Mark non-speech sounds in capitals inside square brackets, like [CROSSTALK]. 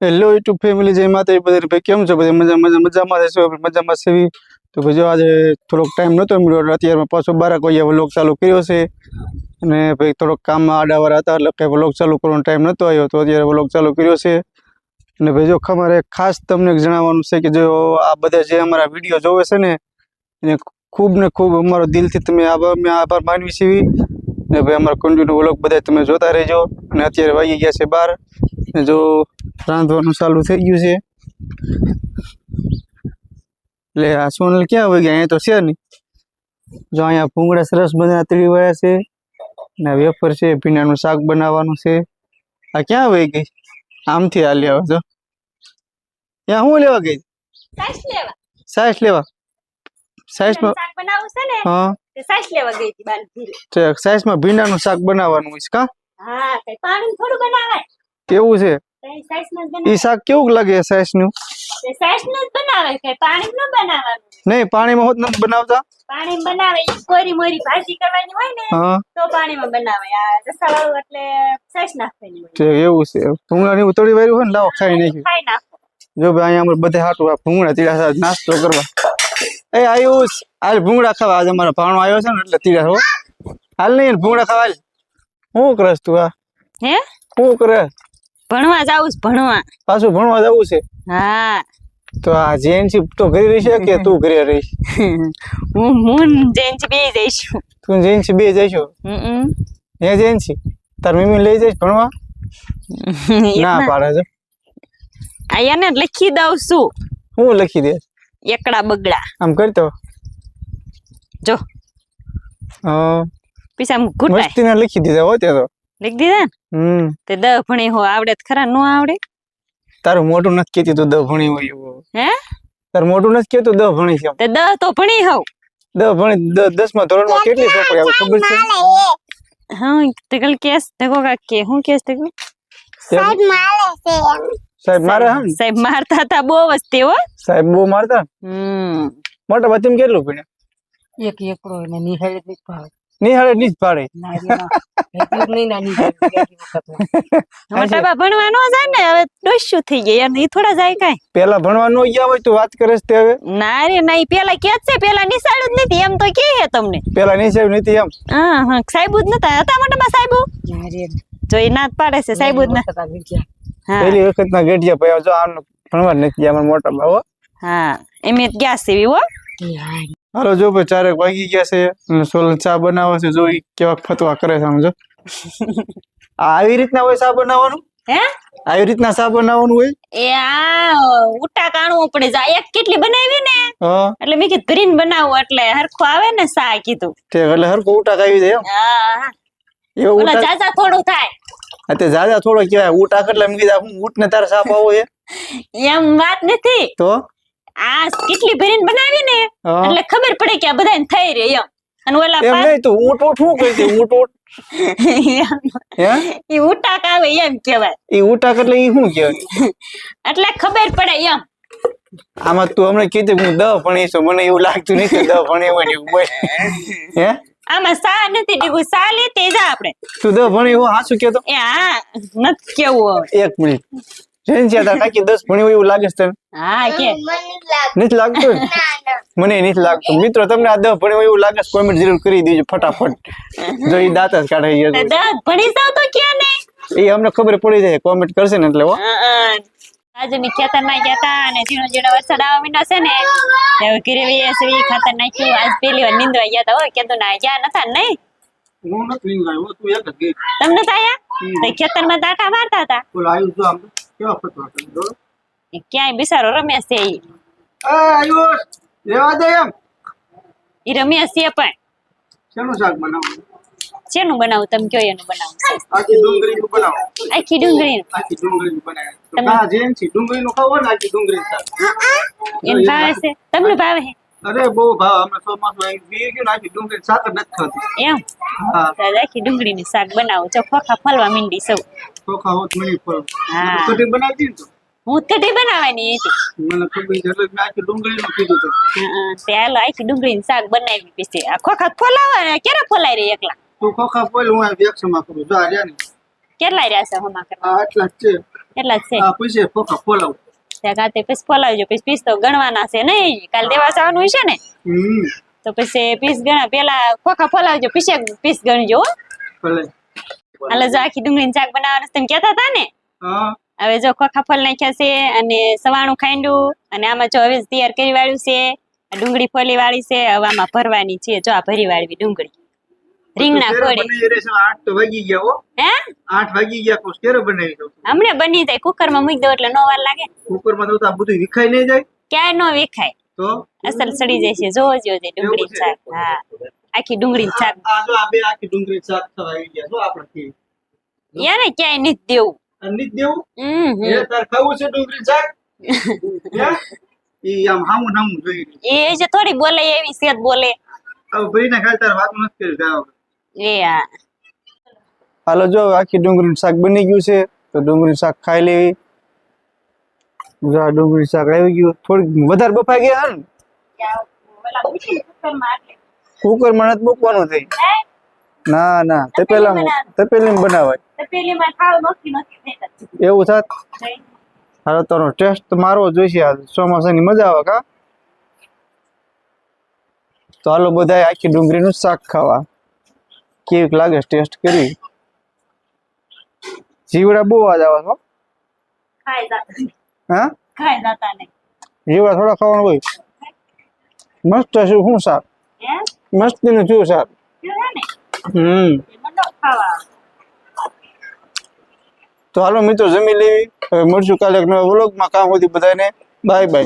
Hello YouTube family જય માતા બધા ભાઈ કેમ છો? બધા મજા મજા, મજામાં રહેશો? મજામાં સેવી તો ભાઈ જો આજે થોડોક ટાઈમ નહોતો મળ્યો, એટલે અત્યારે પાછો બારા કોઈ વ્લોગ ચાલુ કર્યો છે. અને ભાઈ થોડોક કામમાં આડાવાળા હતા, એટલે કંઈ વ્લોગ ચાલુ કરવાનો ટાઈમ નહોતો આવ્યો, તો અત્યારે વ્લોગ ચાલુ કર્યો છે. અને ભાઈ જો અમારે ખાસ તમને જણાવવાનું છે કે જો આ બધા જે અમારા વીડિયો જોવે છે ને, એને ખૂબ ને ખૂબ અમારો દિલથી તમે આભાર અમે આભાર માનવી છીએ. ને ભાઈ અમારા કન્ટિન્યુ વ્લોગ બધા તમે જોતા રહેજો. અને અત્યારે વાગી ગયા છે બાર. જો રાંધવાનું ચાલુ થઈ ગયું છે. એટલે આ સોનલ ક્યાં વહી ગયા અહીંયા તો છે નહીં. જો અહીંયા ભૂંગળા સરસ બધા તળી વળ્યા છે ને વેફર છે ભીંડાનું શાક બનાવવાનું છે. આ ક્યાં વહી ગઈ? આમથી હાલી આવે જો. ત્યાં શું લેવા ગઈ? સાસ લેવા. સાઈસ લેવા. સાઈસમાં શાક બનાવવું છે ને હા. તે સાસ લેવા ગઈ હતી બાર ધીરે તે સાઈસમાં ભીંડાનું શાક બનાવવાનું હોય છે કા? હા કઈ પાણી થોડું બનાવાય. કેવું છે? નું એ શાક કેવું લાગે સાસનું? બનાવે છે પાણી નું બનાવવાનું નહીં પાણીમાં હોત નથી બનાવતા? પાણી બનાવે કોરી મોરી ભાજી કરવાની હોય ને હા. તો પાણીમાં બનાવે. આ રસાવાળું એટલે સાસ નાખવાની હોય. એવું છે. ભૂંગળાની ઉતળી વાર્યું હોય ને લાવો ખાઈ નાખ્યું ખાઈ નાખો. જો ભાઈ અહીંયા બધે હાટું આ ભૂંગળા તીડા સાથે નાસ્તો કરવા. એ આયુષ હાલ ભૂંગળા ખાવા આજે અમારો ભાણો આવ્યો છે ને એટલે તીડા હો. હાલ નહીં ભૂંગળા ખાવા શું કરસ તું આ? હે? શું કરે ભણવા જાવું છે ભણવા. પાછું ભણવા જવું છે? હા. તો આ જેન્સી તો ઘરે રહી કે [LAUGHS] તું ઘરે રહીશ? હું હું જૈન બે જઈશું. તું જેન્સી બે જઈશું હમ હે જેન્સી તાર મમ્મી લઈ જઈશ ભણવા? [LAUGHS] ના પાડે છે. આયા ને લખી દઉં છું. હું લખી દે એકડા બગડા. આમ કરતો જો. હા. ઘૂંટાય. મસ્તીને લખી દીધા હો તે તો. લખી દીધા ને? હમ. તે દ ભણી હો આવડે તો ખરા નો આવડે? તારું મોટું નથી કેતી તું દ ભણી હોય એવું. હે? તારું મોટું નથી કેતું દ ભણી છે તે દ તો ભણી હોવ દ ભણી દ- દસમા ધોરણમાં કેટલી છોકરી આવે ખબર છે? હા તે કલ કેસ તે કો કા હું કેસ તે કો સાહેબ મારે હા સાહેબ મારતા હતા બહુ વસ્તી હો સાહેબ બહુ મારતા? હમ. મોટા ભાઈ કેટલું પીણે એક એકડો ને નિહાળે જ ભાવે. નિહાળે પાડે. મોટા [LAUGHS] જાય ને હવે ડોસ્યું થઈ ગયા યાર થોડા જાય કાઈ. પેલા ભણવા નો ગયા હોય તો વાત કરે છે તે હવે. ના રે ના પેલા કે છે પેલા નિશાળ જ નથી એમ તો કે હે તમને. પેલા ની નથી એમ. હા હા સાહેબ જ નતા હતા મોટા બા સાહેબ જો પાડે છે સાહેબ જ ના વખત આવી ગયા. હા. પેલી વખત ના ગઢિયા ભાઈ જો આનું ભણવા નથી ગયા મોટા હા. એમ ગયા છે હા, હાલો જો ભાઈ ચારેક વાગી ગયા છે અને સોલન ચા બનાવે છે જો ઈ કેવા ફતવા કરે છે આમ [LAUGHS] આવી રીતના હોય ચા બનાવવાનું? હે? આવી રીતના ચા બનાવવાનું હોય? એ આ ઉટા કાણું પડે જાય. એક કેટલી બનાવી ને? હા. એટલે મેં કીધું ગ્રીન બનાવું એટલે હરખું આવે ને સા કીધું. એટલે હરકો ઉટાક આવી જાય હા એવો ઓલા જાજા થોડું થાય. અત્યારે જાજા થોડો કહેવાય ઉટાક એટલે એમ કીધા હું ઊંટ ને તારે સાપ આવો છે એમ વાત નથી. તો? આ કેટલી ભરીને બનાવી ને એટલે ખબર પડે કે આ બધાને થઈ રહી એમ. અને ઓલા એમ નહીં તું ઊંટ ઊંટ શું કહી દે ઊંટ ઊંટ. [LAUGHS] ઉટાક આવે એમ કહેવાય. એ ઉટાક એટલે ઈ શું કહેવાય? એટલે ખબર પડે એમ. આમાં તું હમણાં કીધું હું દહ ભણી છું મને એવું લાગતું નથી દહ ભણી હોય એવું બોલ હે? આમાં સા નથી ડીગું સા લેતે જા આપણે. તું દહ ભણી હું હાસું કેતો એ હા નથી કેવું એક મિનિટ. છે તાર કાકી દસ ભણી હોય એવું લાગે છે હા કે? નથી લાગતું. ને? મને નથી લાગતું. મિત્રો તમને આ 10 ભણી હોય એવું લાગે છે કોમેન્ટ જરૂર કરી દેજો ફટાફટ. જો એ દાંત જ કાઢી તે જશે દસ ભણી જાવ તો કે નહીં એ અમને ખબર પડી જાય કોમેન્ટ કરશે ને એટલે હો. આજે મેં ખેતરમાં ગયા તા અને ઝીણો ઝીણો વરસાદ આવવા મીંડ્યો છે ને હવે વહી હશે ખાતર નાખ્યું. આજ પેલી વાર નીંદવા ગયા તા હોય કીધું ના ગયા નતા ને નહીં? હું નથી તું એક જ ગઈ. તમને તો આયા? તો ખેતરમાં દાટા મારતા હતા. બોલ આવ્યું તો આમ. કેવા ફતવા કરે ક્યાંય બિસારો રમેશ છે ઈ. રેવા દે એમ. ઈ રમેશ છે પણ. શેનું શાક બનાવું શેનું બનાવું? તમે કયો એનું બનાવું? આખી ડુંગળી નું બનાવો. આખી ડુંગળી આખી ડુંગળીનું બનાવે તમે- ના જેમ છે ડુંગળી નું ખાવ ને આખી ડુંગળી શાક. એમ ભાવે છે? તમને ભાવે છે? અરે બહુ ભાવ. અમે ચોમાસું આવી બી ગયું ને આખી ડુંગળી શાક જ નથી ખાતી એમ? આજ ડુંગળીનું શાક બનાવું. છો ખોખા ફલવા મીંડી સૌ. ખોખા હોત મને ફળ. હા. કઢી બનાવતી ને તો? હું કઢી બનાવવાની હતી. મને ખબર છે એટલે મેં આખી ડુંગળીનું કીધું તો. તે હાલો આખી ડુંગળીનું શાક બનાવી પછી. આ ખોખા ફોલાવા ક્યારે ફોલાઈ રે એકલા? તું ખોખા ફોલ હું આ વેક્ષમાં કરું. જો આ રહ્યા ને. કેટલા રહ્યા છે હમા કરવા? આટલા છે. એટલા છે? આ પછી ખોખા ફોલાવ. ત્યાં ગાતે પછી ફોલાવજો. પછી પીસ તો ગણવાના છે નહીં. કાલ દેવા જવાનું છે ને? હમ. તો પછી પીસ ગણા પેલા ખોખા ફોલાવજો પીસે પીસ ગણજો એટલે જો આખી ડુંગળી શાક બનાવવાનું તમે કેતા હતા ને? હવે જો ખોખા ફોલ નાખ્યા છે અને સવાણું ખાંડું અને આમાં જો હવે તૈયાર કરી વાળ્યું છે. ડુંગળી ફોલી વાળી છે હવે આમાં ભરવાની છે. જો આ ભરી વાળવી ડુંગળી. રીંગણા ક્યારે કોળી બનાવી રહેશે? આઠ તો વાગી ગયા હો. હે? આઠ વાગી ગયા તો ક્યારે બનાવી દઉં હમણે બની જાય કુકરમાં મૂકી દો એટલે નો વાર લાગે. કુકરમાં તો આ બધું વિખાઈ નહીં જાય. ક્યાંય નો વિખાય. તો અસલ સડી જાય છે જોવો જોજે ડુંગળી છે? શાક. હા. આખી ડુંગળી શાક. આ જો આ બે આખી ડુંગળી શાક થવા આવી ગયા જો આપણે યાને ક્યાંય નિત દેવું. નિત દેવું? હમ હમ. એ તાર ખાવું છે ડુંગળી શાક? [LAUGHS] ઈ આમ હામું નામું જોઈ એ જે થોડી બોલે એવી સેત બોલે. હવે ભરીને ખાલી તાર વાત નથી કરી જાવ એ હા. હાલો જો આખી ડુંગળીનું શાક બની ગયું છે તો ડુંગળીનું શાક ખાઈ લેવી. જો ડુંગળી શાક આવી ગયું થોડીક વધારે બફાઈ ગયા ને? કુકરમાં નથી મૂકવાનું થઈ ના ના તે પેલા તપેલી બનાવાય. નોખી નોખી થઈ એવું થાત હાલો તારો ટેસ્ટ મારવો જોઈશે આ ચોમાસાની મજા આવે કા? તો હાલો બધા આખી ડુંગળીનું શાક ખાવા. કેવીક લાગે ટેસ્ટ કરી જીવડા બહુ આજ આવે છે હો. ને જીવડા થોડા ખાવાનું હોય. મસ્ત છે શું શાક? મસ્ત ને શું શાક? હમ. તો હાલો મિત્રો જમી લેવી. હવે મળશું કાલે એક નવા વ્લોગમાં. કામ હોતી બધાને. Bye bye.